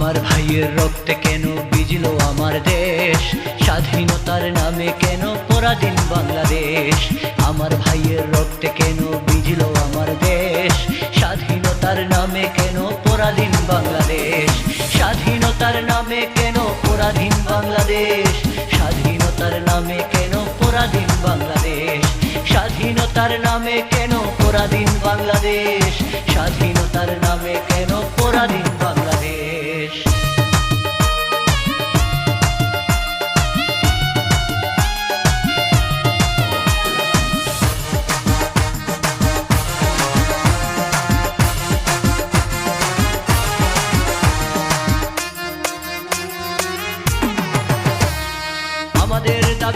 আমার ভাইয়ের রক্তে কেন বিজল আমার দেশ? স্বাধীনতার নামে কেন পরাধীন বাংলাদেশ? আমার ভাইয়ের রক্তে কেন বিজল আমার দেশ? স্বাধীনতার নামে কেন পরাধীন বাংলাদেশ? স্বাধীনতার নামে কেন পরাধীন বাংলাদেশ? স্বাধীনতার নামে কেন পরাধীন বাংলাদেশ? স্বাধীনতার নামে কেন পরাধীন বাংলাদেশ? স্বাধীনতার নামে কেন পরাধীন বাংলাদেশ?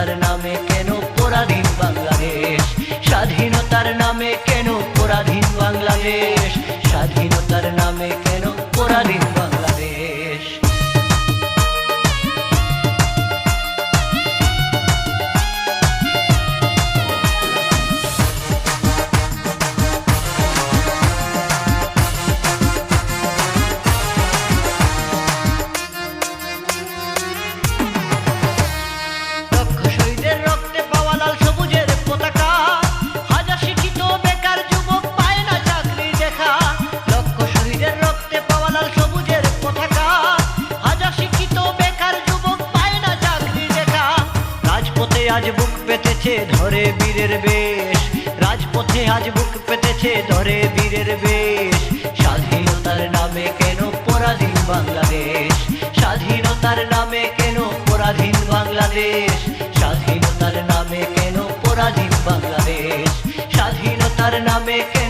স্বাধীনতার নামে কেন পরাধীন বাংলাদেশ? স্বাধীনতার নামে কেন পরাধীন বাংলাদেশ? স্বাধীনতার নামে আজ বুক পেতেছে, ধরে বীরের বেশ। রাজপথে আজ বুক পেতেছে, ধরে বীরের বেশ। স্বাধীনতার নামে কেন পরাধীন বাংলাদেশ? স্বাধীনতার নামে কেন পরাধীন বাংলাদেশ? স্বাধীনতার নামে কেন পরাধীন বাংলাদেশ? স্বাধীনতার নামে কেন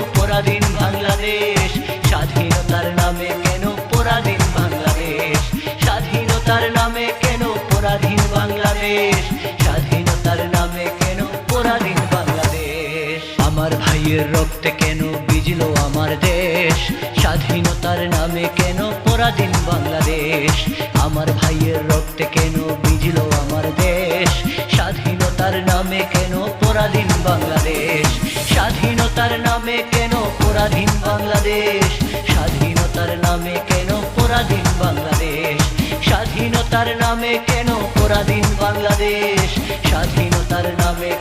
আমার রক্তে কেন বিজলো আমার দেশ? স্বাধীনতার নামে কেন পরাধীন বাংলাদেশ? আমার ভাইয়ের রক্তে কেন বিজলো আমার দেশ? স্বাধীনতার নামে কেন পরাধীন বাংলাদেশ? স্বাধীনতার নামে কেন পরাধীন বাংলাদেশ? স্বাধীনতার নামে কেন পরাধীন বাংলাদেশ? স্বাধীনতার নামে কেন পরাধীন বাংলাদেশ? স্বাধীনতার নামে